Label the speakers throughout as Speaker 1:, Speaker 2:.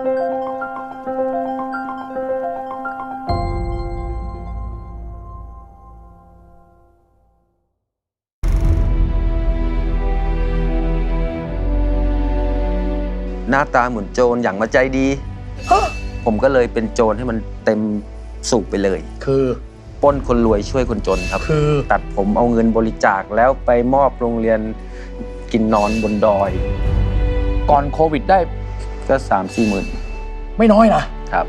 Speaker 1: หน้าตาเหมือนโจรอย่างมาใจดี ผมก็เลยเป็นโจรให้มันเต็มสูบไปเลย
Speaker 2: คือ
Speaker 1: ปล้นคนรวยช่วยคนจนครับ
Speaker 2: คือ
Speaker 1: ตัดผมเอาเงินบริจาคแล้วไปมอบโรงเรียนกินนอนบนดอย
Speaker 2: ก่อนโควิดได้
Speaker 1: ก็สามสี่หมื่น
Speaker 2: ไม่น้อยนะครับ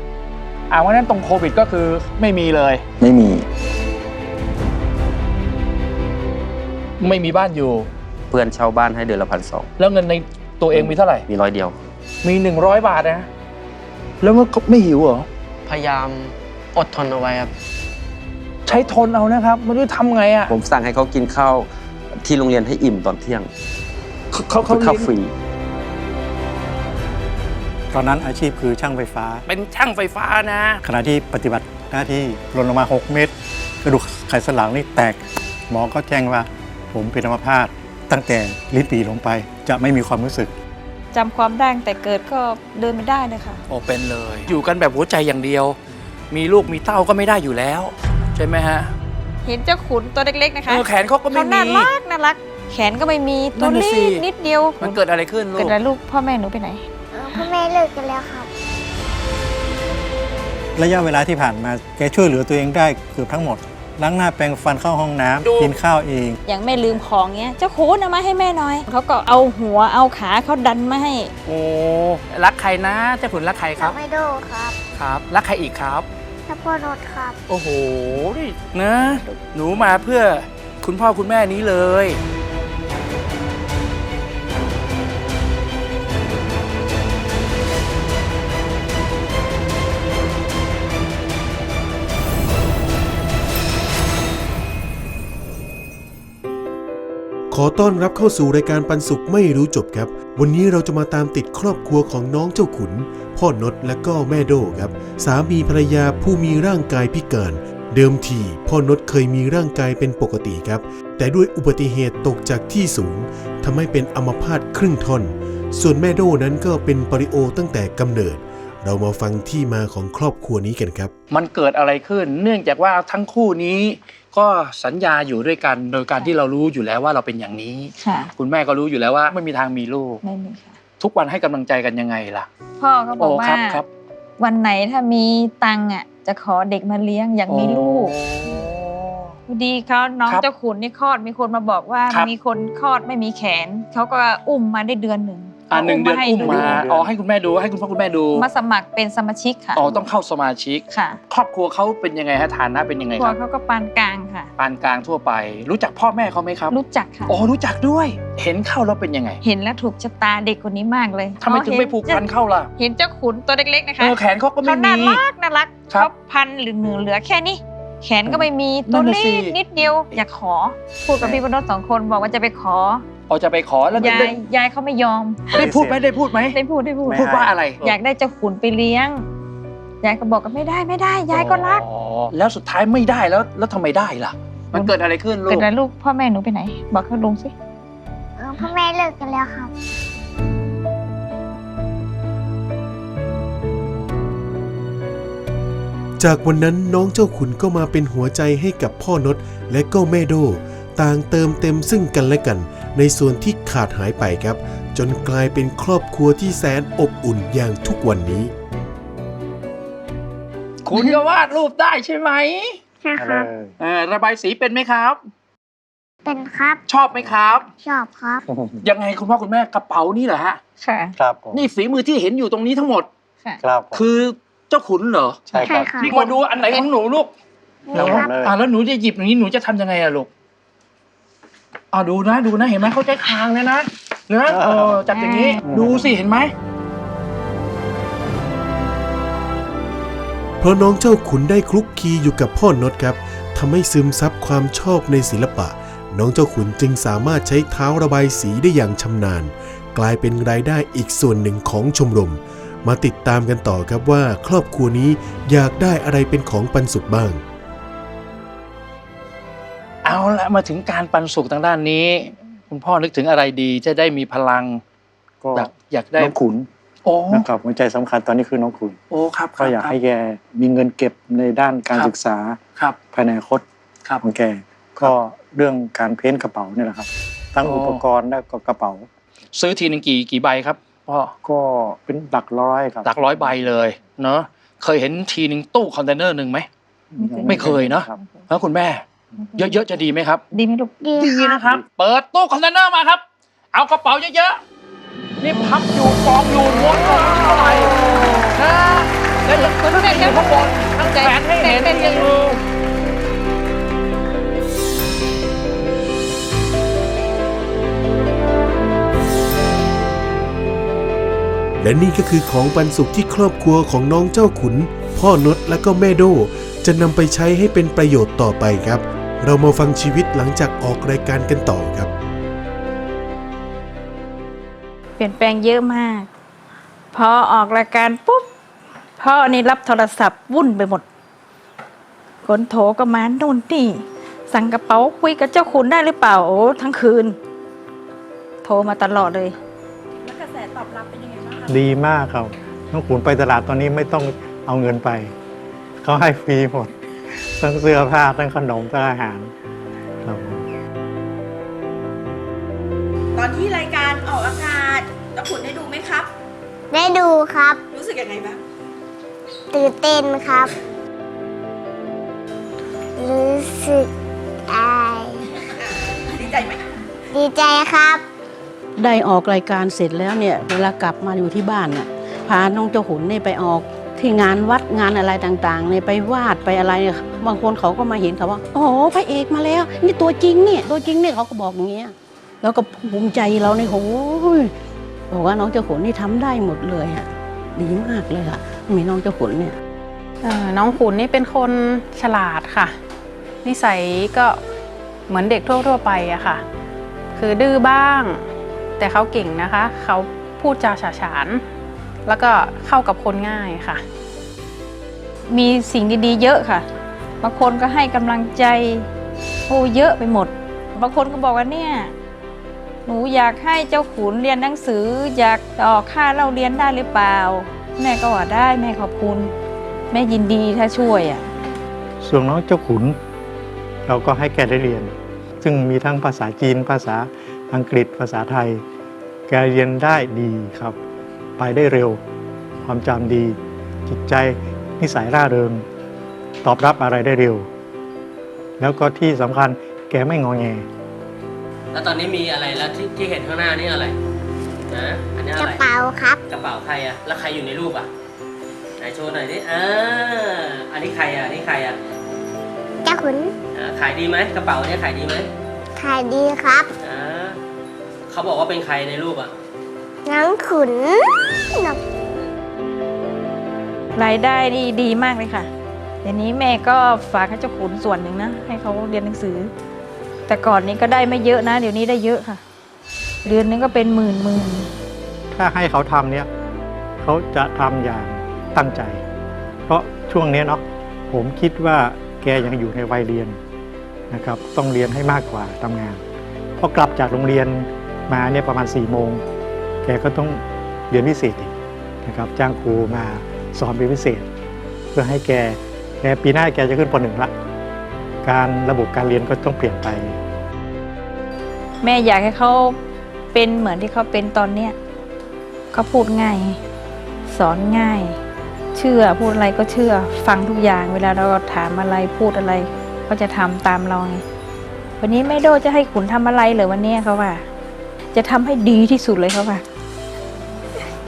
Speaker 2: อ่าวันนั้นตรงโควิดก็คือไม่มีเลย
Speaker 1: ไม่มี
Speaker 2: ไม่มีบ้านอยู่
Speaker 1: เพื่อนเช่าบ้านให้เดือนละพันสอง
Speaker 2: แล้วเงินในตัวเองมีเท่าไหร่
Speaker 1: มีร้อยเดียว
Speaker 2: มีหนึ่งร้อยบาทนะ แล้วมันก็ไม่หิวเหรอ
Speaker 3: พยายามอดทนเอาไว้ครับ
Speaker 2: ใช้ทนเอานะครับไม่รู้ทำไงอะ
Speaker 1: ผมสั่งให้เขากินข้าวที่โรงเรียนให้อิ่มตอนเที่ยง
Speaker 2: เขาเขา
Speaker 1: ข้าวฟรี
Speaker 4: ตอนนั้นอาชีพคือช่างไฟฟ้า
Speaker 2: เป็นช่างไฟฟ้านะ
Speaker 4: ขณะที่ปฏิบัติหน้าที่หล่นลงมา 6 เมตร กระดูกไขสันหลังนี่แตก หมอก็แจ้งว่า ผมเป็นอัมพาตตั้งแต่ลิ้นปีลงไปจะไม่มีความรู้สึก
Speaker 5: จำความได้ตั้งแต่เกิดก็เดินไม่ได้เลยค่ะ
Speaker 2: โอ้เป็นเลย อยู่กันแบบหัวใจอย่างเดียว มีลูกมีเต้าก็ไม่ได้อยู่แล้ว ใช่ไหมฮะ
Speaker 5: เห็นเจ้าขุนตัวเล็กๆนะคะ
Speaker 2: เออแขนเขาก็ไม่
Speaker 5: เขา
Speaker 2: มี
Speaker 5: น่ารักน่ารัก แขนก็ไม่มี
Speaker 2: นั่
Speaker 5: ตัวน
Speaker 2: น่ะ
Speaker 5: เล็
Speaker 2: สิ
Speaker 5: กนิดเดียว
Speaker 2: มันเกิดอะไรขึ้นลู
Speaker 5: เกิด
Speaker 2: ก
Speaker 5: อะไรลูกพ่อแม่หนูไปไหน
Speaker 6: เออ พ่อแม่เลิกกันแล้วครับ
Speaker 4: ระยะเวลาที่ผ่านมาแกช่วยเหลือตัวเองได้เกือบทั้งหมด ล้างหน้าแปรงฟันเข้าห้องน้ำกินข้าวเอง
Speaker 5: อย่างแม่ลืมของเงี้ยเจ้าขุนเอามาให้แม่หน่อย เขาก็เอาหัวเอาขาเขาดันมาให้
Speaker 2: โอ้รักใครนะเจ้าขุนรักใครครับ
Speaker 6: ไม่โดครับ
Speaker 2: ครับ รักใครอีกครับ
Speaker 6: ถ้าพ่อรถครับ
Speaker 2: โอ้โหนี่นะ หนูมาเพื่อคุณพ่อคุณแม่นี้เลย
Speaker 7: ขอต้อนรับเข้าสู่รายการปันสุขไม่รู้จบครับ วันนี้เราจะมาตามติดครอบครัวของน้องเจ้าขุน พ่อนดและก็แม่โดครับ สามีภรรยาผู้มีร่างกายพิการ เดิมทีพ่อนดเคยมีร่างกายเป็นปกติครับ แต่ด้วยอุบัติเหตุตกจากที่สูงทำให้เป็นอัมพาตครึ่งท่อน ส่วนแม่โดนั้นก็เป็นปริโอตั้งแต่กำเนิด เรามาฟังที่มาของครอบครัวนี้กันครับ
Speaker 2: มันเกิดอะไรขึ้น เนื่องจากว่าทั้งคู่นี้ ก็สัญญาอยู่ด้วยกันโดยการที่เรารู้อยู่แล้วว่าเราเป็นอย่างนี้
Speaker 5: ค่ะ
Speaker 2: คุณแม่ก็รู้อยู่แล้วว่าไม่มีทางมีลูก
Speaker 5: ไม่มีค่ะ
Speaker 2: ทุกวันให้กำลังใจกันยังไงล่ะ
Speaker 5: พ่อก็บอก
Speaker 2: โอ้
Speaker 5: ว่า
Speaker 2: ครับครับ
Speaker 5: วันไหนถ้ามีตังค์อะจะขอเด็กมาเลี้ยงอยากมีลูกพอดีเขาน้อง
Speaker 2: ครับ
Speaker 5: เจ้าขุนนี่คลอดมีคนมาบอกว่า
Speaker 2: ครับ
Speaker 5: มีคนคลอดไม่มีแขนเขาก็อุ้มมาได้เดือนหนึ่ง
Speaker 2: อ่าหนึ่งเดือน
Speaker 5: ให้
Speaker 2: อุ้ม
Speaker 5: ดู
Speaker 2: มาอ๋อให้คุณแม่ดูให้คุณพ่อคุณแม่ดู
Speaker 5: มาสมัครเป็นสมาชิกค่ะ
Speaker 2: อ๋อต้องเข้าสมาชิก
Speaker 5: ค่ะ
Speaker 2: ครอบครัวเขาเป็นยังไงฮะฐานะเป็นยังไง
Speaker 5: ครั
Speaker 2: ควรับ
Speaker 5: เขาก็ปานกลางค่ะ
Speaker 2: ปานกลางทั่วไป รู้จักพ่อแม่เขาไหมครับ
Speaker 5: รู้จักค่ะ
Speaker 2: อ๋อรู้จักด้วย เห็นเข้าแล้วเป็นยังไง
Speaker 5: เห็นแล้วถูกชะตาเด็กคนนี้มากเลย
Speaker 2: ทำไมถึงไม่ผูกพันเข้าล่ะ
Speaker 5: เห็นเจ้าขุนตัวเล็กๆนะคะ
Speaker 2: เออแขนเขาก็ไม่
Speaker 5: เขา
Speaker 2: มี
Speaker 5: น่ารักน่ารัก
Speaker 2: ครับ
Speaker 5: เขาพันหรือเหนือเหลือแค่นี้แขนก็ไม่มี
Speaker 2: นั่
Speaker 5: ตัวน
Speaker 2: น่ะ
Speaker 5: เล็
Speaker 2: สิ
Speaker 5: กนิดเดียวอยากขอพูดกับพี่บรรดสองคนบอกว่าจะไปขอ
Speaker 2: อ๋อจะไปขอแล้วได้
Speaker 5: ยายยายเขาไม่ยอม
Speaker 2: ได้พูดไหมได้พูดไหม
Speaker 5: ได้พูดได้พูด
Speaker 4: ไม่
Speaker 2: พูดว่าอะไร
Speaker 5: อยากได้เจ้าขุนไปเลี้ยงยายก็บอกกันไม่ได้ไม่ได้ ยายก็รัก
Speaker 2: อ๋อแล้วสุดท้ายไม่ได้แล้วแล้วทำไมได้ล่ะ มันเกิดอะไรขึ้นลู
Speaker 5: เกิด
Speaker 2: ก
Speaker 5: อะไรลูกพ่อแม่หนูไปไหน บอกเขาลุงสิ
Speaker 6: เออพ่อแม่เลิกกันแล้วครับ
Speaker 7: จากวันนั้นน้องเจ้าขุนก็มาเป็นหัวใจให้กับพ่อนดและก็แม่โด ต่างเติมเต็มซึ่งกันและกัน ในส่วนที่ขาดหายไปครับ จนกลายเป็นครอบครัวที่แสนอบอุ่นอย่างทุกวันนี้
Speaker 2: คุณก็วาดรูปได้ใช่ไหม
Speaker 6: ใช่ครับ
Speaker 2: เออระบายสีเป็นไหมครับ
Speaker 6: เป็นครับ
Speaker 2: ชอบไหมครับ
Speaker 6: ชอบครับ
Speaker 2: ยังไงคุณพ่อคุณแม่กระเป๋านี่เหรอฮะ
Speaker 5: ค่ะ
Speaker 4: ครับผม
Speaker 2: นี่ฝีมือที่เห็นอยู่ตรงนี้ทั้งหมด
Speaker 5: ค่ะ
Speaker 4: ครับผม
Speaker 2: คือเจ้าขุนเหรอ
Speaker 4: ใช่ครับ
Speaker 6: ใช่ครับ
Speaker 2: นี่มาดูอันไหนของหนูลูก
Speaker 6: นี่ครับ
Speaker 4: เลย
Speaker 2: อ่าแล้วหนูจะหยิบอย่างนี้หนูจะทำยังไงอะลูก อ่าดูนะดูนะเห็นไหมเขาใช้คางเลยนะเนะเออจับอย่างนี้ดูสิเห็นไหม
Speaker 7: เพราะน้องเจ้าขุนได้คลุกคลีอยู่กับพ่อนดครับทำให้ซึมซับความชอบในศิลปะ น้องเจ้าขุนจึงสามารถใช้เท้าระบายสีได้อย่างชำนาญ กลายเป็นรายได้อีกส่วนหนึ่งของชมรม มาติดตามกันต่อครับว่า ครอบครัวนี้อยากได้อะไรเป็นของปันสุขบ้าง
Speaker 2: เอาละมาถึงการปันสุขทางด้านนี้ คุณพ่อนึกถึงอะไรดีจะได้มีพลัง
Speaker 4: ก็
Speaker 2: อยากอยากได้
Speaker 4: น้องขุน
Speaker 2: โอ้
Speaker 4: นะครับหัวใจสำคัญตอนนี้คือน้องขุน
Speaker 2: โอ้ครับค
Speaker 4: ก็
Speaker 2: รับ
Speaker 4: อยากให้แกมีเงินเก็บในด้านการ
Speaker 2: ครับ
Speaker 4: ศึกษา
Speaker 2: ครับ
Speaker 4: ภายในอนาคต
Speaker 2: ครับ
Speaker 4: ของแกก็เรื่องการเพ้นท์กระเป๋าเนี่ยแหละครับทั้ง
Speaker 2: โอ้
Speaker 4: อุปกรณ์และก็กระเป๋า
Speaker 2: ซื้อทีหนึ่งกี่กี่ใบครับพ่อ
Speaker 4: ก็เป็นหลักร้อยครับ
Speaker 2: หลักร้อยใบเลยเนาะเคยเห็นทีหนึ่งตู้คอนเทนเนอร์หนึ่งไหมไม่เคยเนอะ
Speaker 4: ครับ
Speaker 2: แล้วคุณแม่ เยอะๆจะดีไหมครับ
Speaker 5: ดีไหมลูก
Speaker 6: ดี
Speaker 2: ดี
Speaker 6: ครับ
Speaker 2: นะครับ เปิดตู้คอนเทนเนอร์มาครับ เอากระเป๋าเยอะๆนี่พับอยู่กองอยู่ม้วนก็เท่าไหร่นะแล้วยังขึ้นเต้นอยู่ข้างบนทั้งแขนให้เห็นยังอยู่
Speaker 7: และนี่ก็คือของปันสุขที่ครอบครัวของน้องเจ้าขุน พ่อนดและก็แม่โดจะนำไปใช้ให้เป็นประโยชน์ต่อไปครับ เรามาฟังชีวิตหลังจากออกรายการกันต่อครับ
Speaker 5: เปลี่ยนแปลงเยอะมาก พอออกรายการปุ๊บพ่อนี่รับโทรศัพท์วุ่นไปหมดคนโทรก็มาโน่นนี่สั่งกระเป๋าคุยกับเจ้าคุณได้หรือเปล่าโอ้ทั้งคืน โทรมาตลอดเลย แล้วกระแสตอบรับเป็นยังไงบ้างคะ
Speaker 4: ดีมากครับน้องขุนไปตลาดตอนนี้ไม่ต้องเอาเงินไปเขาให้ฟรีหมด ทั้งเสื้อผ้าทั้งขนมทั้งอาหารครับผม
Speaker 8: ตอนที่รายการออกอากาศตะขุนได้ดูไหมครับ
Speaker 6: ได้ดูครับ
Speaker 8: รู้สึกยังไงบ้าง
Speaker 6: ตื่นเต้นครับ รู้สึกอาย
Speaker 8: ดีใจไหม
Speaker 6: ดีใจครับ
Speaker 9: ได้ออกรายการเสร็จแล้วเนี่ย เวลากลับมาอยู่ที่บ้านเนี่ยพาน้องเจ้าขุนเนี่ยไปออก ที่งานวัดงานอะไรต่างๆเนี่ยไปวาดไปอะไรเนี่ยบางคนเขาก็มาเห็นเขาว่า โอ้โหพระเอกมาแล้ว นี่ตัวจริงเนี่ยตัวจริงเนี่ยเขาก็บอกอย่างเงี้ยแล้วก็ภูมิใจเราเนี่ยโอ้ยบอกว่าน้องเจ้าขุนนี่ทำได้หมดเลยอะดีมากเลยค่ะมีน้องเจ้าขุนเนี่ย
Speaker 10: น้องขุนนี่เป็นคนฉลาดค่ะ นิสัยก็เหมือนเด็กทั่วๆไปอะค่ะ คือดื้อบ้าง แต่เขาเก่งนะคะ เขาพูดจาฉาฉาน แล้วก็เข้ากับคนง่ายค่ะ
Speaker 5: มีสิ่งดีๆ เยอะค่ะ บางคนก็ให้กำลังใจโอ้เยอะไปหมด บางคนก็บอกว่าเนี่ยหนูอยากให้เจ้าขุนเรียนหนังสือ อยากออกค่าเล่าเรียนได้หรือเปล่า แม่ก็ว่าได้แม่ขอบคุณ แม่ยินดีถ้าช่วยอะ
Speaker 4: ส่วนน้องเจ้าขุน เราก็ให้แกได้เรียน ซึ่งมีทั้งภาษาจีนภาษาอังกฤษภาษาไทย แกเรียนได้ดีครับ ไปได้เร็ว ความจำดี จิตใจนิสัยร่าเริง ตอบรับอะไรได้เร็ว แล้วก็ที่สำคัญแกไม่งอแง
Speaker 3: แล้วตอนนี้มีอะไรแล้วที่ที่เห็นข้างหน้านี่อะไรนะอันนี้
Speaker 6: ก
Speaker 3: อะ
Speaker 6: ระ
Speaker 3: ไร
Speaker 6: เป๋าครับ
Speaker 3: กระเป๋าใครอะแล้วใครอยู่ในรูปอะไหนโชว์หน่อยดิอ่าอันนี้ใครอะอันนี้ใครอะ
Speaker 6: เจ้าขุน
Speaker 3: อ่าขายดีไหมกระเป๋าเนี้ยขายดีไหม
Speaker 6: ขายดีครับ
Speaker 3: อ่าเขาบอกว่าเป็นใครในรูปอะ
Speaker 6: น้องขุนน้อง
Speaker 5: รายได้นี่ดีมากเลยค่ะเดี๋ยวนี้แม่ก็ฝากให้เจ้าขุนส่วนหนึ่งนะ ให้เขาเรียนหนังสือ แต่ก่อนนี้ก็ได้ไม่เยอะนะ เดี๋ยวนี้ได้เยอะค่ะ เดือนนึงก็เป็นหมื่นหมื่น
Speaker 4: ถ้าให้เขาทำเนี่ยเขาจะทำอย่างตั้งใจ เพราะช่วงเนี้ยเนาะผมคิดว่าแกยังอยู่ในวัยเรียนนะครับ ต้องเรียนให้มากกว่าทำงานพอกลับจากโรงเรียนมาเนี่ยประมาณ4ี่โมง แกก็ต้องเรียนพิเศษอีกนะครับจ้างครูมาสอนเป็นพิเศษ เพื่อให้แกแกปีหน้าแกจะขึ้นปหนึ่งละการระบบการเรียนก็ต้องเปลี่ยนไป
Speaker 5: แม่อยากให้เขาเป็นเหมือนที่เขาเป็นตอนเนี้ยเขาพูดง่าย สอนง่าย เชื่อพูดอะไรก็เชื่อ ฟังทุกอย่างเวลาเราถามอะไรพูดอะไรเขาจะทำตามเราไงวันนี้แม่โดจะให้ขุนทำอะไรเหรอวันนี้เขาว่า จะทำให้ดีที่สุดเลยเขาว่า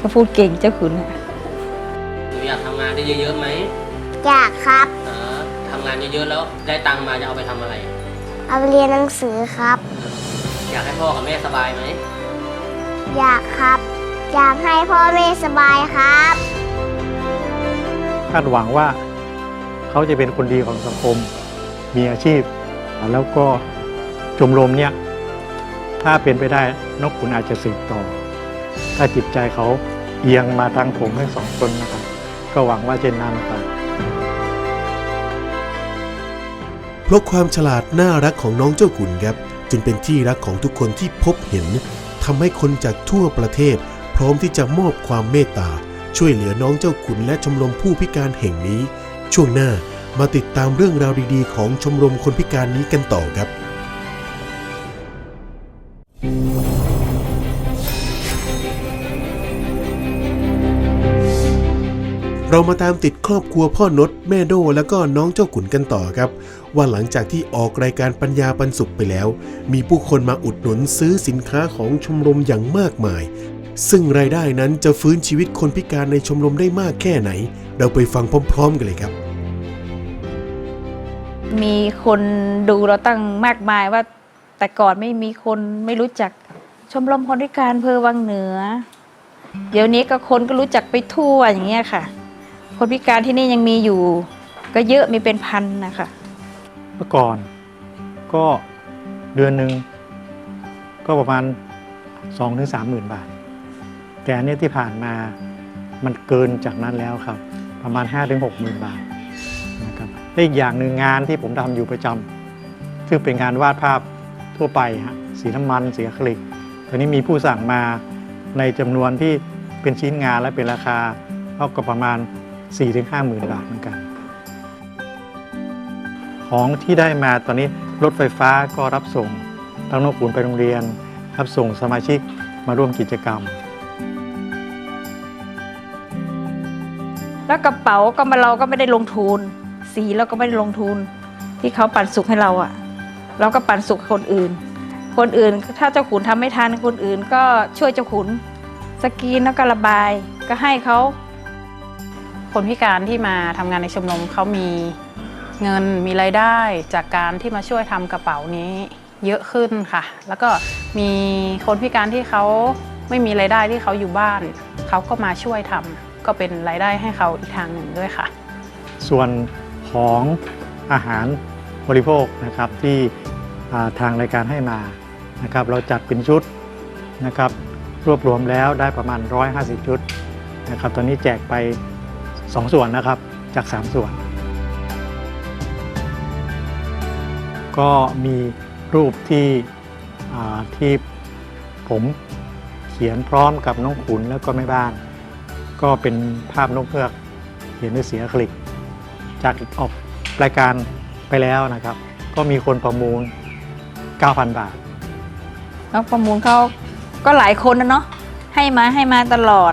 Speaker 5: เขาพูดเก่งเจ้าขุนอะ
Speaker 3: หนูอยากทำงานได้เยอะๆไหม
Speaker 6: อยากครับ
Speaker 3: อ่าทำงานเยอะๆแล้วได้ตังค์มาจะเอาไปทำอะไร
Speaker 6: เอาไปเรียนหนังสือครับ
Speaker 3: อยากให้พ่อกับแม่สบายไหม
Speaker 6: อยากครับ อยากให้พ่อแม่สบายครับ
Speaker 4: คาดหวังว่าเขาจะเป็นคนดีของสังคม มีอาชีพ แล้วก็ชมรมเนี่ย ถ้าเป็นไปได้นกขุนอาจจะสืบต่อ ถ้าจิตใจเขา เอียงมาทางผมทั้งสองคนนะครับ ก็หวังว่าเช่นนั้นครับ
Speaker 7: เพราะความฉลาดน่ารักของน้องเจ้าขุนครับจึงเป็นที่รักของทุกคนที่พบเห็นทำให้คนจากทั่วประเทศ พร้อมที่จะมอบความเมตตา ช่วยเหลือน้องเจ้าขุนและชมรมผู้พิการแห่งนี้ ช่วงหน้ามาติดตามเรื่องราวดีๆ ของชมรมคนพิการนี้กันต่อครับ เรามาตามติดครอบครัวพ่อนดแม่โดแล้วก็น้องเจ้าขุนกันต่อครับ ว่าหลังจากที่ออกรายการปัญญาปันสุขไปแล้ว มีผู้คนมาอุดหนุนซื้อสินค้าของชมรมอย่างมากมาย ซึ่งรายได้นั้นจะฟื้นชีวิตคนพิการในชมรมได้มากแค่ไหน เราไปฟังพร้อม ๆ กันเลยครับ
Speaker 5: มีคนดูเราตั้งมากมายว่า แต่ก่อนไม่มีคนไม่รู้จักชมรมคนพิการเพอวังเหนือ เดี๋ยวนี้ก็คนก็รู้จักไปทั่วอย่างเงี้ยค่ะ คนพิการที่นี่ยังมีอยู่ ก็เยอะมีเป็นพันนะคะ
Speaker 4: เมื่อก่อนก็เดือนหนึ่งก็ประมาณ2องถึงสามหมื่นบาท แต่อันนี้ที่ผ่านมามันเกินจากนั้นแล้วครับ ประมาณ5้าถึงหกหมื่นบาทนะครับและอีกอย่างหนึ่งงานที่ผมทำอยู่ประจำซึ่งเป็นงานวาดภาพทั่วไปฮะสีน้ำมันสีอะคริลิกตอนนี้มีผู้สั่งมาในจำนวนที่เป็นชิ้นงานและเป็นราคาก็ประมาณ 4-5ถึงห้าหมื่นบาทเหมือนกัน ของที่ได้มาตอนนี้รถไฟฟ้าก็รับส่งทั้งนกขุนไปโรงเรียน รับส่งสมาชิกมาร่วมกิจกรรม
Speaker 5: แล้วกระเป๋าก็มาเราก็ไม่ได้ลงทุน สีเราก็ไม่ได้ลงทุน ที่เขาปันสุกให้เราอะเราก็ปันสุกคนอื่น คนอื่นถ้าเจ้าขุนทำไม่ทันคนอื่น ก็ช่วยเจ้าขุนสกีนแล้วก็ระบายก็ให้เขา
Speaker 10: คนพิการที่มาทำงานในชมรมเขามีเงินมีรายได้จากการที่มาช่วยทำกระเป๋านี้เยอะขึ้นค่ะ แล้วก็มีคนพิการที่เขาไม่มีรายได้ที่เขาอยู่บ้าน เขาก็มาช่วยทำก็เป็นรายได้ให้เขาอีกทางหนึ่งด้วยค่ะ
Speaker 4: ส่วนของอาหารบริโภคนะครับที่ทางรายการให้มานะครับเราจัดเป็นชุดนะครับรวบรวมแล้วได้ประมาณ 150 ชุดนะครับตอนนี้แจกไป 2 ส่วนนะครับจาก 3 ส่วน ก็มีรูปที่ที่ผมเขียนพร้อมกับน้องขุนแล้วก็แม่บ้าน ก็เป็นภาพนกเงือกเขียนด้วยสีอะคริลิก จากออกรายการไปแล้วนะครับ ก็มีคนประมูล 9,000 บาท
Speaker 5: แล้วประมูลเขาก็หลายคนนะเนาะให้มาให้มาตลอด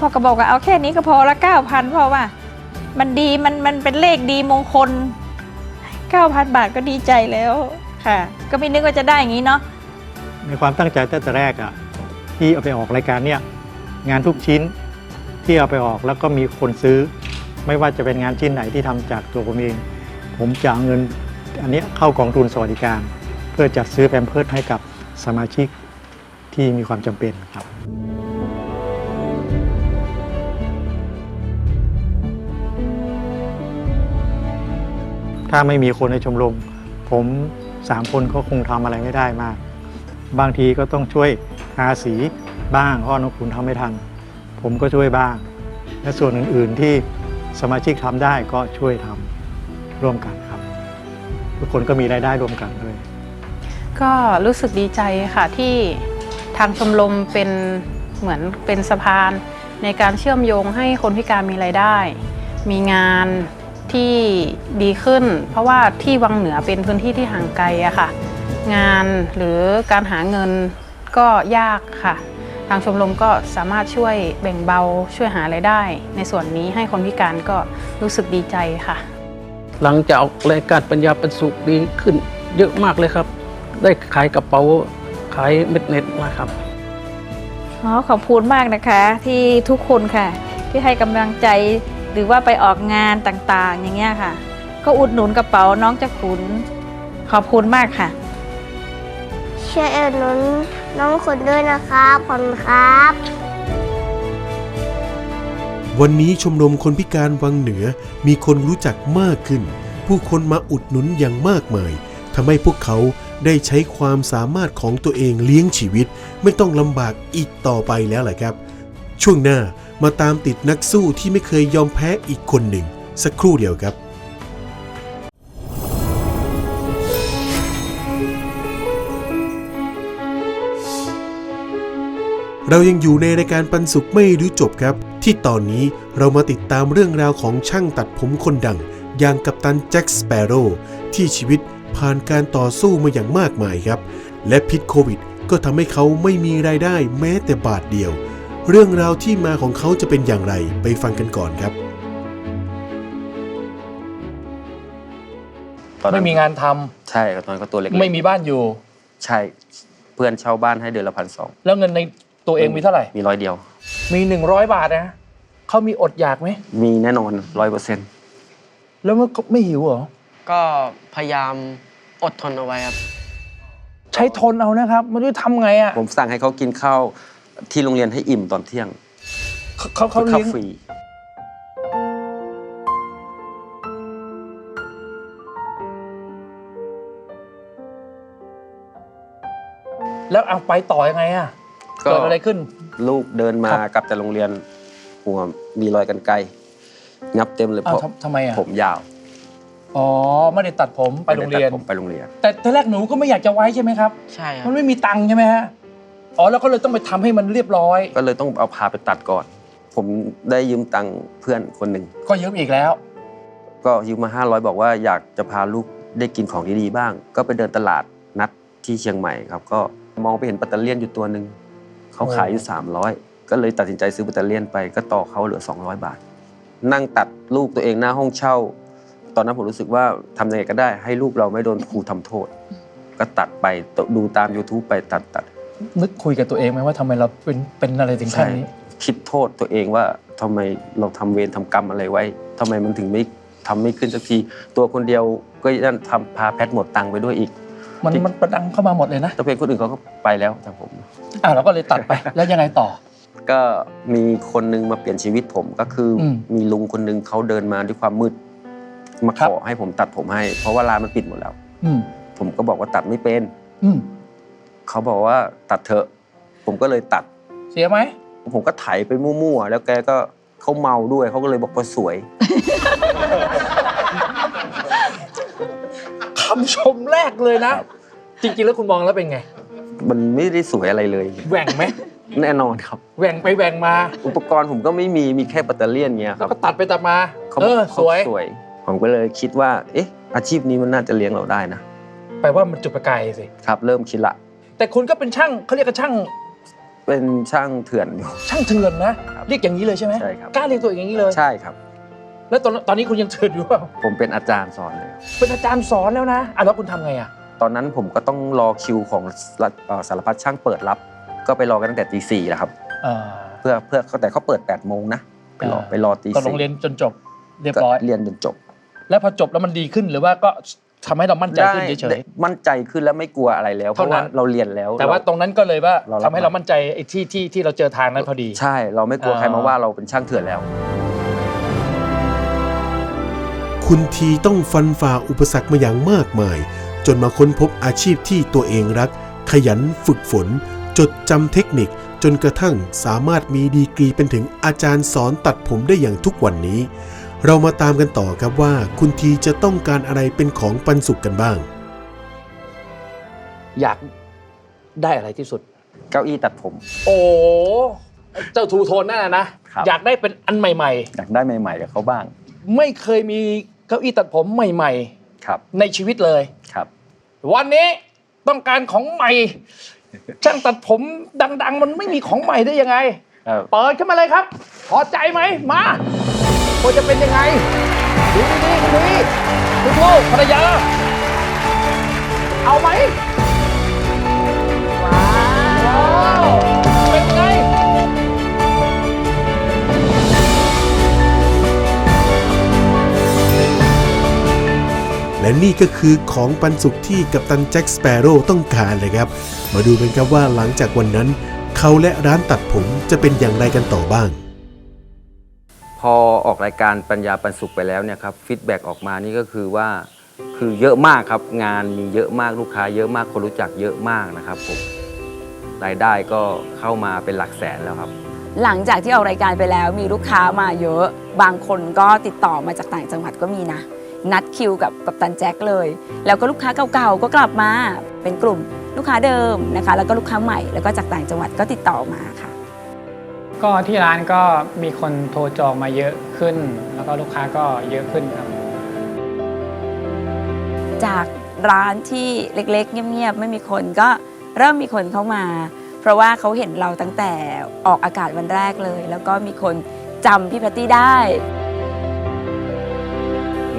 Speaker 5: พ่อก็บอกว่าเอาแค่นี้ก็พอละเก้าพันเพราะว่า มันดีมันมันเป็นเลขดีมงคลเก้าพันบาทก็ดีใจแล้วค่ะ ก็ไม่นึกว่าจะได้อย่างนี้เนาะ
Speaker 4: ในความตั้งใจตั้งแต่แรกอะที่เอาไปออกรายการเนี่ยงานทุกชิ้นที่เอาไปออกแล้วก็มีคนซื้อ ไม่ว่าจะเป็นงานชิ้นไหนที่ทำจากตัวผมเอง ผมจะเอาเงินอันเนี้ยเข้ากองทุนสวัสดิการ เพื่อจัดซื้อแพมเพิร์สให้กับสมาชิกที่มีความจำเป็นครับ ถ้าไม่มีคนในชมรม ผมสามคนก็คงทำอะไรไม่ได้มาก บางทีก็ต้องช่วยหาสีบ้างเพราะนกขุนทำไม่ทัน ผมก็ช่วยบ้าง และส่วนอื่น ๆ ที่สมาชิกทำได้ก็ช่วยทำร่วมกันครับ ทุกคนก็มีรายได้ร่วมกันด้วย
Speaker 10: ก็รู้สึกดีใจค่ะที่ทางชมรมเป็นเหมือนเป็นสะพานในการเชื่อมโยงให้คนพิการมีรายได้ มีงาน ที่ดีขึ้น เพราะว่าที่วังเหนือเป็นพื้นที่ที่ห่างไกลอะค่ะ งานหรือการหาเงินก็ยากค่ะ ทางชมรมก็สามารถช่วยแบ่งเบาช่วยหารายได้ ในส่วนนี้ให้คนพิการก็รู้สึกดีใจค่ะ
Speaker 11: หลังจากออกรายการปัญญาปันสุขดีขึ้นเยอะมากเลยครับ ได้ขายกระเป๋าขายเม็ดเน็ตมาครับ
Speaker 5: อ๋อขอบคุณมากนะคะที่ทุกคนค่ะ ที่ให้กำลังใจ หรือว่าไปออกงานต่างๆ อย่างเงี้ยค่ะ ก็อุดหนุนกระเป๋าน้องเจ้าขุน ขอบคุณมากค่ะ
Speaker 6: ช่วยอุดหนุนน้องขุนด้วยนะครับขอบคุณครับ
Speaker 7: วันนี้ชมรมคนพิการวังเหนือมีคนรู้จักมากขึ้น ผู้คนมาอุดหนุนอย่างมากมายทำให้พวกเขาได้ใช้ความสามารถของตัวเองเลี้ยงชีวิต ไม่ต้องลำบากอีกต่อไปแล้วแหละครับ ช่วงหน้า มาตามติดนักสู้ที่ไม่เคยยอมแพ้อีกคนหนึ่ง สักครู่เดียวครับเรายังอยู่ในรายการปันสุขไม่รู้จบครับ ที่ตอนนี้เรามาติดตามเรื่องราวของช่างตัดผมคนดัง อย่างกัปตันแจ็คสเปโร่ที่ชีวิตผ่านการต่อสู้มาอย่างมากมายครับ และพิษโควิด ก็ทำให้เขาไม่มีรายได้แม้แต่บาทเดียว เรื่องราวที่มาของเขาจะเป็นอย่างไรไปฟังกันก่อนครับ
Speaker 1: ตอนนั้น
Speaker 2: ไม่มีงานทำ
Speaker 1: ใช่ครับตอนนั้นก็ตัวเล็กๆ
Speaker 2: ไม่มีบ้านอยู่
Speaker 1: ใช่เพื่อนเช่าบ้านให้เดือนละพันสอง
Speaker 2: แล้วเงินในตัวเองมีเท่าไหร่
Speaker 1: มีร้อยเดียว
Speaker 2: มีหนึ่งร้อยบาทนะเขามีอดอยากไหม
Speaker 1: มีแน่นอนร้อยเปอร์เซ็นต์
Speaker 2: แล้วมันก็ไม่หิวเหรอ
Speaker 3: ก็พยายามอดทนเอาไว้ครับ
Speaker 2: ใช้ทนเอานะครับ ไม่รู้ทำไงอะ
Speaker 1: ผมสั่งให้เขากินข้าว ที่โรงเรียนให้อิ่มตอนเที่ยง
Speaker 2: เขาเขาเขา
Speaker 1: ข้าว
Speaker 2: เลี้ยง
Speaker 1: ฟรี
Speaker 2: แล้วเอาไปต่อยังไงอะ
Speaker 1: ก็
Speaker 2: เกิดอะไรขึ้น
Speaker 1: ลูกเดินมา
Speaker 2: ครับ
Speaker 1: กลับจากโรงเรียนหัวมีรอยกันไกลงับเต็มเลย
Speaker 2: อ้า
Speaker 1: เพ
Speaker 2: ว
Speaker 1: ราะ
Speaker 2: ทำทำไมอะ
Speaker 1: ผมยาว
Speaker 2: อ๋อไม่ได้ตัดผมไปโรงเรียน
Speaker 1: ม่ด้ตัดผมไปโรงเรียน
Speaker 2: แต่ทีแรกหนูก็ไม่อยากจะไว้ใช่ไหมครับ
Speaker 3: ใช่ครั
Speaker 2: มั
Speaker 3: บ
Speaker 2: นไม่มีตังค์ใช่ไหมฮะ อ๋อแล้วก็เลยต้องไปทำให้มันเรียบร้อย
Speaker 1: ก็เลยต้องเอาพาไปตัดก่อน ผมได้ยืมตังค์เพื่อนคนหนึ่ง
Speaker 2: ก็ยืมอีกแล้ว
Speaker 1: ก็ยืมมา 500 บอกว่าอยากจะพาลูกได้กินของดีๆบ้าง ก็ไปเดินตลาดนัดที่เชียงใหม่ครับ ก็มองไปเห็นปัตเตอร์เลียนอยู่ตัวหนึ่งเขาขายอยู่ 300 ก็เลยตัดสินใจซื้อปัตเตอร์เลียนไปก็ต่อเขาเหลือ 200 บาท นั่งตัดลูกตัวเองหน้าห้องเช่า ตอนนั้นผมรู้สึกว่าทำยังไงก็ได้ ให้ลูกเราไม่โดนครูทำโทษ ก็ตัดไปดูตาม YouTube ไปตัดตัด
Speaker 2: นึกคุยกับตัวเองไหมว่าทำไมเราเป็นเป็นอะไรถึงขั้นนี้
Speaker 1: คิดโทษตัวเองว่าทำไมเราทำเวรทำกรรมอะไรไว้ทำไมมันถึงไม่ทำไม่ขึ้นสักที ตัวคนเดียวก็ยันทำพาแพทหมดตังค์ไปด้วยอีก
Speaker 2: มันมันประดังเข้ามาหมดเลยนะ
Speaker 1: แต่เพลงคนอื่นเขาก็ไปแล้วแต่ผม
Speaker 2: อ่าเราก็เลยตัดไปแล้วยังไงต่อ
Speaker 1: ก็มีคนนึงมาเปลี่ยนชีวิตผมก็คืออ
Speaker 2: ม
Speaker 1: มีลุงคนนึงเขาเดินมาด้วยความมืดมา
Speaker 2: ครั
Speaker 1: ข
Speaker 2: บ
Speaker 1: อให้ผมตัดผมให้ เพราะว่าร้านมันปิดหมดแล้ว
Speaker 2: อืม
Speaker 1: ผมก็บอกว่าตัดไม่เป็น
Speaker 2: อืม
Speaker 1: เขาบอกว่าตัดเถอะ ผมก็เลยตัด
Speaker 2: เสียไหม
Speaker 1: ผมก็ไถไปมั่วๆ แล้วแกก็เขาเมาด้วยเขาก็เลยบอกว่าสวย
Speaker 2: คำชมแรกเลยนะ จริงๆ แล้วคุณมองแล้วเป็นไง
Speaker 1: มันไม่ได้สวยอะไรเลย
Speaker 2: แหว่งไหม
Speaker 1: แน่นอนครับ
Speaker 2: แหว่งไปแหว่งมา
Speaker 1: อุปกรณ์ผมก็ไม่มี มีแค่แบตเตอรี่ยนเงี้ยค
Speaker 2: แล้
Speaker 1: รั
Speaker 2: ว
Speaker 1: บ
Speaker 2: ก็ตัดไปตัดมา
Speaker 1: เขา
Speaker 2: เออ
Speaker 1: เขา
Speaker 2: สวย
Speaker 1: สวย ผมก็เลยคิดว่า เอ๊ะ อาชีพนี้มันน่าจะเลี้ยงเราได้นะ
Speaker 2: แปลว่ามันจุดประกายสิ
Speaker 1: ครับ เริ่มคิดละ
Speaker 2: แต่คุณก็เป็นช่างเขาเรียกกันช่าง
Speaker 1: เป็นช่างเถื่อนอยู่
Speaker 2: ช่างเถื่อนนะ
Speaker 1: ครับ
Speaker 2: เรียกอย่างนี้เลยใช่ไหม
Speaker 1: ใช่ครับ
Speaker 2: กล้าเรียกตัวเองอย่างนี้เลย
Speaker 1: ใช่ครับ
Speaker 2: แล้วตอนตอนนี้คุณยังเถื่อนอยู่เปล่า
Speaker 1: ผมเป็นอาจารย์สอนเลย
Speaker 2: เป็นอาจารย์สอนแล้วนะอะแล้วคุณทำไงอะ
Speaker 1: ตอนนั้นผมก็ต้องรอคิวของรัฐเอ่อสารพัดช่างเปิดรับ ก็ไปรอกันตั้งแต่ตีสี่แหละครับ
Speaker 2: อ่า
Speaker 1: เพื่อเพื่อแต่เขาเปิด8ปดโมงนะไปรอ
Speaker 2: อ่า
Speaker 1: ไปรอตี
Speaker 2: ก็โร
Speaker 1: สี่
Speaker 2: งเรียนจนจบเรียบร้อย
Speaker 1: ก็เรียนจนจบ
Speaker 2: แล้วพอจบแล้วมันดีขึ้นหรือว่าก็ ทำให้เรามั่นใจขึ้นเฉย
Speaker 1: มั่นใจขึ้นแล้วไม่กลัวอะไรแล้วเพ
Speaker 2: เท่า
Speaker 1: ราะ
Speaker 2: นั้
Speaker 1: ว่านเราเรียนแล้ว
Speaker 2: ๆแต่ว่าตรงนั้นก็เลยว่า
Speaker 1: เรารับ
Speaker 2: ทำให้เรามั่นใจไอ้ที่ที่ที่เราเจอทางนั้นพอดี
Speaker 1: ใช่ เราไม่กลัว
Speaker 2: อ่า
Speaker 1: ใครมาว่าเราเป็นช่างเถื่อนแล้ว
Speaker 7: คุณทีต้องฟันฝ่าอุปสรรคมาอย่างมากมาย จนมาค้นพบอาชีพที่ตัวเองรัก ขยันฝึกฝน จดจำเทคนิค จนกระทั่งสามารถมีดีกรีเป็นถึงอาจารย์สอนตัดผมได้อย่างทุกวันนี้ เรามาตามกันต่อครับว่าคุณทีจะต้องการอะไรเป็นของปันสุขกันบ้าง
Speaker 2: อยากได้อะไรที่สุด
Speaker 1: เก้าอี้ตัดผม
Speaker 2: โอ้เจ้าทูโทนนั่นน่ะนะ
Speaker 1: ครับ
Speaker 2: อยากได้เป็นอันใหม่
Speaker 1: อยากได้ใหม่ๆกับเขาบ้าง
Speaker 2: ๆ ไม่เคยมีเก้าอี้ตัดผมใหม่
Speaker 1: ครับ
Speaker 2: ๆ ในชีวิตเลย
Speaker 1: ครับ
Speaker 2: วันนี้ต้องการของใหม่ ช่างตัดผมดัง ๆ มันไม่มีของใหม่ได้ยังไง
Speaker 1: ครับ
Speaker 2: เปิดขึ้นมาเลยครับ พอใจไหมมา คว่าจะเป็นยังไง ดูดีๆคุณดีลูกภรรยา เอาไหม ว้าว เป็นไง
Speaker 7: และนี่ก็คือของปันสุขที่กัปตันแจ็คสเปโร่ต้องการเลยครับ มาดูกันครับว่าหลังจากวันนั้น เขาและร้านตัดผมจะเป็นอย่างไรกันต่อบ้าง
Speaker 1: พอออกรายการปัญญาปันสุขไปแล้วเนี่ยครับฟีดแบ็กออกมานี่ก็คือว่าคือเยอะมากครับงานมีเยอะมากลูกค้า เยอะมากคนรู้จักเยอะมากนะครับผมรายได้ก็เข้ามาเป็นหลักแสนแล้วครับ
Speaker 12: หลังจากที่ออกรายการไปแล้วมีลูกค้ามาเยอะ บางคนก็ติดต่อมาจากต่างจังหวัดก็มีนะ นัดคิวกับกับตันแจ็คเลย แล้วก็ลูกค้าเก่าๆก็กลับมาเป็นกลุ่มลูกค้าเดิมนะคะ แล้วก็ลูกค้าใหม่แล้วก็จากต่างจังหวัดก็ติดต่อมาค่ะ
Speaker 13: ก็ที่ร้านก็มีคนโทรจองมาเยอะขึ้น แล้วก็ลูกค้าก็เยอะขึ้นครับ
Speaker 12: จากร้านที่เล็กๆ เงียบๆ ไม่มีคนก็เริ่มมีคนเข้ามา เพราะว่าเขาเห็นเราตั้งแต่ออกอากาศวันแรกเลย แล้วก็มีคนจำพี่แพตตี้ได้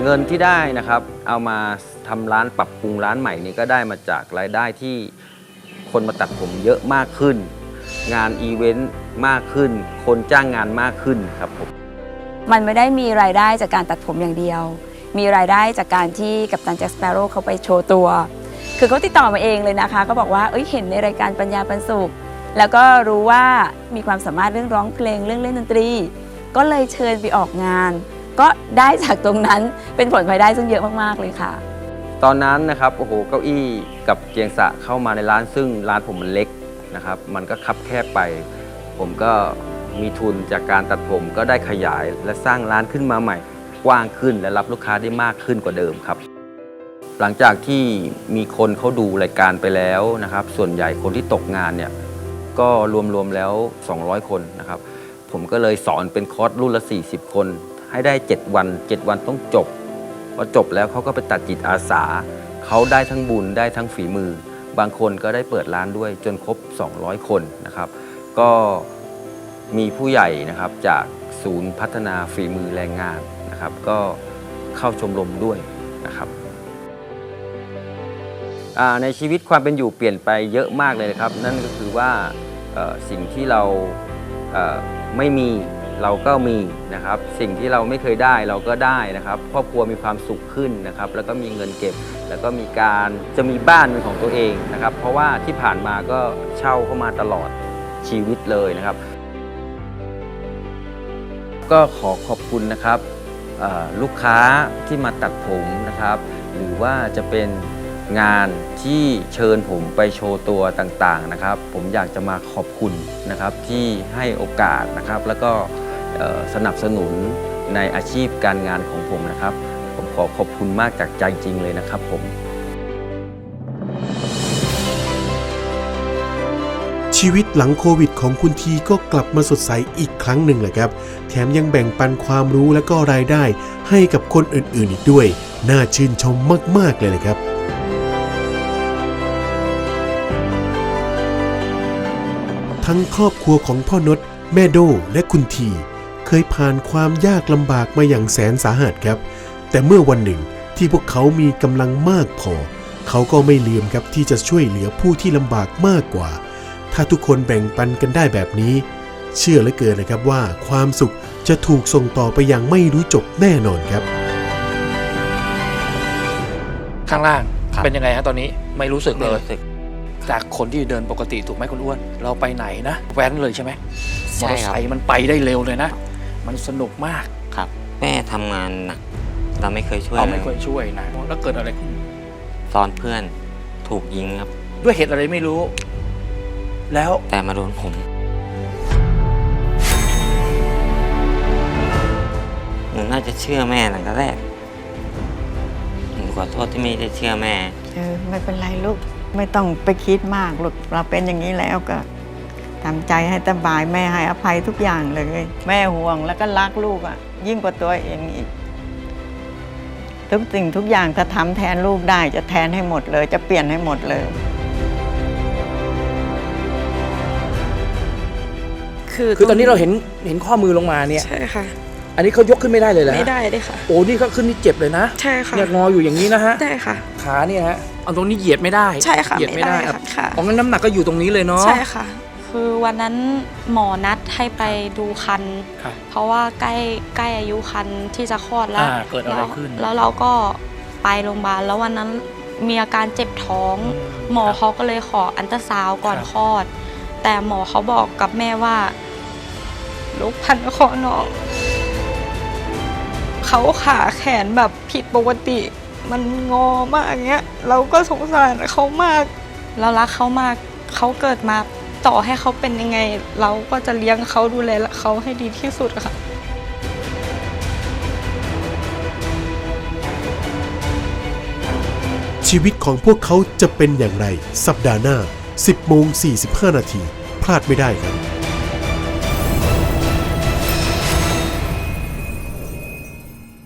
Speaker 1: เงินที่ได้นะครับ เอามาทำร้านปรับปรุงร้านใหม่นี้ก็ได้มาจากรายได้ที่คนมาตัดผมเยอะมากขึ้น งานอีเวนต์มากขึ้น คนจ้างงานมากขึ้นครับผม
Speaker 12: มันไม่ได้มีรายได้จากการตัดผมอย่างเดียว มีรายได้จากการที่กัปตันแจ็คสเปโร่เขาไปโชว์ตัว คือเขาติดต่อมาเองเลยนะคะเขาบอกว่าเอ้ยเห็นในรายการปัญญาปันสุข แล้วก็รู้ว่ามีความสามารถเรื่องร้องเพลงเรื่องเล่นดนตรี ก็เลยเชิญไปออกงาน ก็ได้จากตรงนั้นเป็นผลพลอยได้ซึ่งเยอะมากๆเลยค่ะ
Speaker 1: ตอนนั้นนะครับโอ้โหเก้าอี้กับเตียงสระเข้ามาในร้านซึ่งร้านผมมันเล็ก นะครับ มันก็คับแคบไป ผมก็มีทุนจากการตัดผมก็ได้ขยายและสร้างร้านขึ้นมาใหม่ กว้างขึ้นและรับลูกค้าได้มากขึ้นกว่าเดิมครับ หลังจากที่มีคนเขาดูรายการไปแล้วนะครับ ส่วนใหญ่คนที่ตกงานเนี่ยก็รวมๆแล้ว 200 คนนะครับ ผมก็เลยสอนเป็นคอร์สรุ่นละ 40 คน ให้ได้ 7 วัน 7 วันต้องจบพอจบแล้วเขาก็ไปตัดจิตอาสา เขาได้ทั้งบุญได้ทั้งฝีมือ บางคนก็ได้เปิดร้านด้วยจนครบ 200 คนนะครับ ก็มีผู้ใหญ่นะครับจากศูนย์พัฒนาฝีมือแรงงานนะครับ ก็เข้าชมรมด้วยนะครับในชีวิตความเป็นอยู่เปลี่ยนไปเยอะมากเลยนะครับ นั่นก็คือว่าสิ่งที่เราไม่มีเราก็มีนะครับ สิ่งที่เราไม่เคยได้เราก็ได้นะครับ ครอบครัวมีความสุขขึ้นนะครับ แล้วก็มีเงินเก็บ แล้วก็มีการจะมีบ้านเป็นของตัวเองนะครับ เพราะว่าที่ผ่านมาก็เช่าเข้ามาตลอดชีวิตเลยนะครับ ก็ขอขอบคุณนะครับเอ่อลูกค้าที่มาตัดผมนะครับ หรือว่าจะเป็นงานที่เชิญผมไปโชว์ตัวต่างๆนะครับ ผมอยากจะมาขอบคุณนะครับที่ให้โอกาสนะครับ แล้วก็เอ่อสนับสนุนในอาชีพการงานของผมนะครับ ขอขอบคุณมากจากใจจริงเลยนะครับผม
Speaker 7: ชีวิตหลังโควิดของคุณทีก็กลับมาสดใสอีกครั้งหนึ่งเลยครับ แถมยังแบ่งปันความรู้และก็รายได้ให้กับคนอื่นๆอีกด้วย น่าชื่นชมมาก ๆ เลยนะครับทั้งครอบครัวของพ่อนดแม่โดและคุณที เคยผ่านความยากลำบากมาอย่างแสนสาหัสครับ แต่เมื่อวันหนึ่งที่พวกเขามีกำลังมากพอ เขาก็ไม่ลืมครับที่จะช่วยเหลือผู้ที่ลำบากมากกว่า ถ้าทุกคนแบ่งปันกันได้แบบนี้ เชื่อเหลือเกินนะครับว่าความสุขจะถูกส่งต่อไปอย่างไม่รู้จบแน่นอนครับ
Speaker 2: ข้างล่าง
Speaker 3: ครับ
Speaker 2: เป็นยังไงฮะตอนนี้ไม่รู้สึก
Speaker 3: ไม่
Speaker 2: เลย
Speaker 3: รู้สึก
Speaker 2: จากคนที่เดินปกติถูกไหมคุณอ้วน เราไปไหนนะ แว้นเลยใช่ไหมม
Speaker 3: ใช่
Speaker 2: อเตอร์
Speaker 3: ครั
Speaker 2: ไซ
Speaker 3: บ
Speaker 2: ค์มันไปได้เร็วเลยนะ มันสนุกมาก
Speaker 3: ครับ แม่ทำงานหนัก เราไม่เคยช่วย
Speaker 2: เราไม่
Speaker 3: ล
Speaker 2: เคยช่วยนะแล้วเกิดอะไรขึ้น
Speaker 3: ตอนเพื่อนถูกยิงครับ
Speaker 2: ด้วยเหตุอะไรไม่รู้ แล้ว
Speaker 3: แต่มาโดนผมหนูน่าจะเชื่อแม่ตั้งแต่แรกหนูขอโทษที่ไม่ได้เชื่อแม่
Speaker 14: เออไม่เป็นไรลูกไม่ต้องไปคิดมากลูกเราเป็นอย่างนี้แล้วก็ทำใจให้สบายแม่ให้อภัยทุกอย่างเลย แม่ห่วงแล้วก็รักลูกอะ ยิ่งกว่าตัวเองอีก ทุกสิ่งทุกอย่างถ้าทำแทนลูกได้จะแทนให้หมดเลย จะเปลี่ยนให้หมดเลย
Speaker 8: คือ
Speaker 2: คือตอนนี้เราเห็นเห็นข้อมือลงมาเนี่ย
Speaker 8: ใช่ค่ะ
Speaker 2: อันนี้เขายกขึ้นไม่ได้เลยเหรอฮะ
Speaker 8: ไม่ได้เลยค่ะ
Speaker 2: โอ้นี่ก็ขึ้นนี่เจ็บเลยนะ
Speaker 8: ใช่ค่ะ
Speaker 2: เนี่ยงออยู่อย่างนี้นะฮะ
Speaker 8: ได้ค่ะ
Speaker 2: ขาเนี่ยฮะเอาตรงนี้เหยียดไม่ได้
Speaker 8: ใช่ค่ะ
Speaker 2: เหยียดไม่ได้
Speaker 8: ไม่ได้
Speaker 2: ครับ
Speaker 8: ค่ะ
Speaker 2: อ๋องั้นน้ำหนักก็อยู่ตรงนี้เลยเนาะ
Speaker 8: ใช่ค่ะ
Speaker 5: คือวันนั้นหมอนัดให้ไปดูคัน
Speaker 2: ครับ
Speaker 5: เพราะว่าใกล้ใกล้อายุคันที่จะคลอดแล้ว
Speaker 2: อ่าเกิดอะไร
Speaker 5: แล้ว
Speaker 2: ขึ้น
Speaker 5: แล้วเราก็ไปโรงพยาบาลแล้ววันนั้นมีอาการเจ็บท้อง หมอเขาก็เลยขออันตราซาวด์ก่อน
Speaker 2: ครับ
Speaker 5: คลอด แต่หมอเขาบอกกับแม่ว่า ลูกพันคอน้องเขาขาแขนแบบผิดปกติ มันงอมากเงี้ย เราก็สงสารเขามาก เรารักเขามากเขาเกิดมา ต่อให้เขาเป็นยังไง เราก็จะเลี้ยงเขาดูแลเขาให้ดีที่สุดค่ะ
Speaker 7: ชีวิตของพวกเขาจะเป็นอย่างไร สัปดาห์หน้า 10โมง45 นาที พลาดไม่ได้ครับ